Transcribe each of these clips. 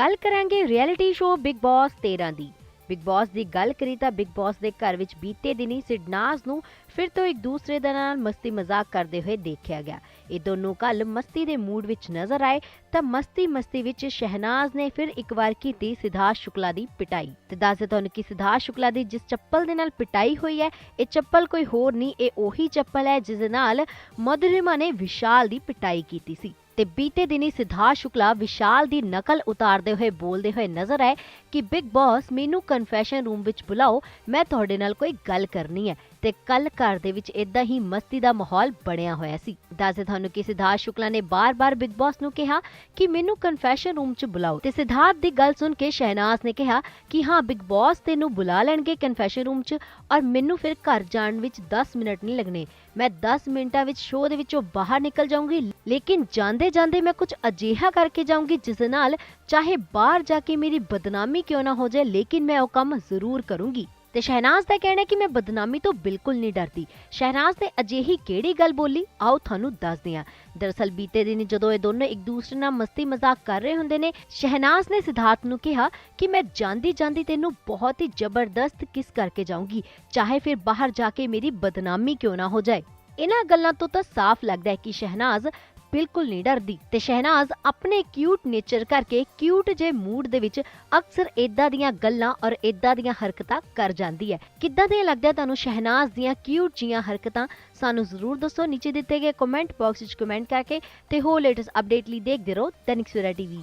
ਕੱਲ ਕਰਾਂਗੇ reality show Bigg Boss 13 ਦੀ। ਬਿਗ ਬਾਸ ਦੀ ਗੱਲ ਕਰੀ ਤਾਂ ਬਿਗ ਬਾਸ ਦੇ ਘਰ ਵਿੱਚ ਬੀਤੇ ਦਿਨੀ ਸਿਡਨਾਜ਼ ਨੂੰ ਫਿਰ ਤੋਂ ਇੱਕ ਦੂਸਰੇ ਦੇ ਨਾਲ ਮਸਤੀ ਮਜ਼ਾਕ ਕਰਦੇ ਹੋਏ ਦੇਖਿਆ ਗਿਆ। ਇਹ ਦੋਨੋਂ ਕੱਲ ਮਸਤੀ ਦੇ ਮੂਡ ਵਿੱਚ ਨਜ਼ਰ ਆਏ ਤਾਂ ਮਸਤੀ ਮਸਤੀ ਵਿੱਚ ਸ਼ਹਿਨਾਜ਼ ਨੇ ਫਿਰ ਇੱਕ ਵਾਰ ਕੀਤੀ ਸਿਧਾਰਥ ਸ਼ੁਕਲਾ ਦੀ ਪਿਟਾਈ। ਤੇ ਦੱਸਦੇ ਤੁਹਾਨੂੰ ਕਿ ਸਿਧਾਰਥ ਸ਼ੁਕਲਾ ਦੀ ਜਿਸ ਚੱਪਲ ਦੇ ਨਾਲ ਪਿਟਾਈ ਹੋਈ ਹੈ, ਇਹ ਚੱਪਲ ਕੋਈ ਹੋਰ ਨਹੀਂ, ਇਹ ਉਹੀ ਚੱਪਲ ਹੈ ਜਿਸ ਦੇ ਨਾਲ ਮਧੁਰਿਮਾ ਨੇ ਵਿਸ਼ਾਲ ਦੀ ਪਿਟਾਈ ਕੀਤੀ ਸੀ। ਤੇ ਬੀਤੇ ਦਿਨੀ ਸਿਧਾਰਥ ਸ਼ੁਕਲਾ ਵਿਸ਼ਾਲ ਦੀ ਨਕਲ ਉਤਾਰਦੇ ਹੋਏ ਬੋਲਦੇ ਹੋਏ ਨਜ਼ਰ ਆਏ ਕਿ ਬਿਗ ਬਾਸ ਮੈਨੂੰ ਕਨਫੈਸ਼ਨ ਰੂਮ ਵਿੱਚ ਬੁਲਾਓ, ਮੈਂ ਤੁਹਾਡੇ ਨਾਲ ਕੋਈ ਗੱਲ ਕਰਨੀ ਹੈ ਤੇ ਕੱਲ ਘਰ ਦੇ ਵਿੱਚ ਇਦਾਂ ਹੀ ਮਸਤੀ ਦਾ ਮਾਹੌਲ ਬਣਿਆ ਹੋਇਆ ਸੀ। ਦੱਸਦੇ ਤੁਹਾਨੂੰ ਕਿ ਸਿਧਾਰਥ ਸ਼ੁਕਲਾ ਨੇ ਬਾਰ-ਬਾਰ ਬਿਗ ਬਾਸ ਨੂੰ ਕਿਹਾ ਕਿ ਮੈਨੂੰ ਕਨਫੈਸ਼ਨ ਰੂਮ 'ਚ ਬੁਲਾਓ ਤੇ ਸਿਧਾਰਥ ਦੀ ਗੱਲ ਸੁਣ ਕੇ ਸ਼ਹਿਨਾਜ਼ ਨੇ ਕਿਹਾ ਕਿ ਹਾਂ, ਬਿਗ ਬਾਸ ਤੈਨੂੰ ਬੁਲਾ ਲੈਣਗੇ ਕਨਫੈਸ਼ਨ ਰੂਮ 'ਚ ਔਰ ਮੈਨੂੰ ਫਿਰ ਘਰ ਜਾਣ ਵਿੱਚ 10 ਮਿੰਟ ਨਹੀਂ ਲੱਗਣੇ। ਮੈਂ 10 ਮਿੰਟਾਂ ਵਿੱਚ ਸ਼ੋਅ ਦੇ ਵਿੱਚੋਂ ਬਾਹਰ ਨਿਕਲ ਜਾਊਂਗੀ, ਲੇਕਿਨ ਜਾਂਦੇ ਜਾਂਦੇ ਮੈਂ ਕੁਝ ਅਜਿਹਾ ਕਰਕੇ ਜਾਊਂਗੀ ਜਿਸ ਨਾਲ ਚਾਹੇ ਬਾਹਰ ਜਾ ਕੇ ਮੇਰੀ ਬਦਨਾਮੀ ਕਿਉਂ ਨਾ ਹੋ ਜਾਏ, ਲੇਕਿਨ ਮੈਂ ਉਹ ਕੰਮ ਜ਼ਰੂਰ ਕਰੂੰਗੀ। ਤੇ ਸ਼ਹਿਨਾਜ਼ ਦਾ ਕਹਿਣਾ ਹੈ ਕਿ ਮੈਂ ਬਦਨਾਮੀ ਤੋਂ ਬਿਲਕੁਲ ਨਹੀਂ ਡਰਦੀ। ਸ਼ਹਿਨਾਜ਼ ਨੇ ਅਜਿਹੀ ਕਿਹੜੀ ਗੱਲ ਬੋਲੀ? ਆਓ ਤੁਹਾਨੂੰ ਦੱਸਦੇ ਹਾਂ। ਦਰਅਸਲ ਬੀਤੇ ਦਿਨ ਜਦੋਂ ਇਹ ਦੋਨੋਂ ਇੱਕ ਦੂਸਰੇ ਨਾਲ ਮਸਤੀ ਮਜ਼ਾਕ ਕਰ ਰਹੇ ਹੁੰਦੇ ਨੇ, ਸ਼ਹਿਨਾਜ਼ ਨੇ ਸਿਧਾਰਥ ਨੂੰ ਕਿਹਾ ਕਿ ਮੈਂ ਜਾਂਦੀ ਜਾਂਦੀ ਤੈਨੂੰ ਬਹੁਤ ਹੀ ਜ਼ਬਰਦਸਤ ਕਿਸ ਕਰਕੇ ਜਾਊਂਗੀ, ਚਾਹੇ ਫਿਰ ਬਾਹਰ ਜਾ ਕੇ ਮੇਰੀ ਬਦਨਾਮੀ ਕਿਉਂ ਨਾ ਹੋ ਜਾਏ। ਇਹਨਾਂ ਗੱਲਾਂ ਤੋਂ ਤਾਂ ਸਾਫ਼ ਲੱਗਦਾ ਹੈ ਕਿ ਸ਼ਹਿਨਾਜ਼ ਬਿਲਕੁਲ ਨਹੀਂ ਡਰਦੀ। ਤੇ ਸ਼ਹਿਨਾਜ਼ ਆਪਣੇ ਕਿਊਟ ਨੇਚਰ ਕਰਕੇ ਕਿਊਟ ਜੇ ਮੂਡ ਦੇ ਵਿੱਚ ਅਕਸਰ ਇਦਾਂ ਦੀਆਂ ਗੱਲਾਂ ਔਰ ਇਦਾਂ ਦੀਆਂ ਹਰਕਤਾਂ ਕਰ ਜਾਂਦੀ ਹੈ। ਕਿੱਦਾਂ ਦੇ ਲੱਗਦਾ ਤੁਹਾਨੂੰ ਸ਼ਹਿਨਾਜ਼ ਦੀਆਂ ਕਿਊਟ ਜੀਆਂ ਹਰਕਤਾਂ? ਸਾਨੂੰ ਜ਼ਰੂਰ ਦੱਸੋ। ਨੀਚੇ ਦਿੱਤੇ ਗਏ ਕਮੈਂਟ ਬਾਕਸ ਵਿੱਚ ਕਮੈਂਟ ਕਰਕੇ ਤੇ ਹੋਰ ਲੇਟੈਸਟ ਅਪਡੇਟ ਲਈ ਦੇਖਦੇ ਰਹੋ Dainik Savera TV.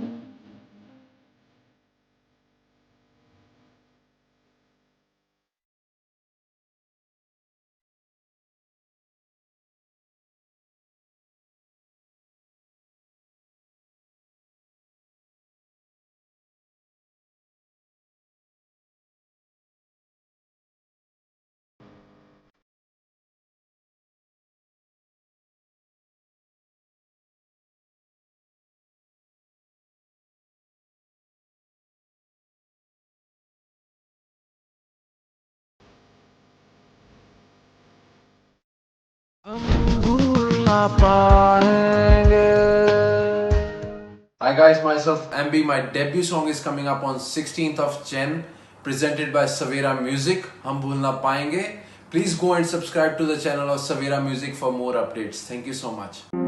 Hi guys, myself MB. My debut song is coming up on 16th of Jan, presented by Savera Music. हम भूल ना पाएंगे. Please go and subscribe to the channel of Savera Music for more updates. Thank you so much.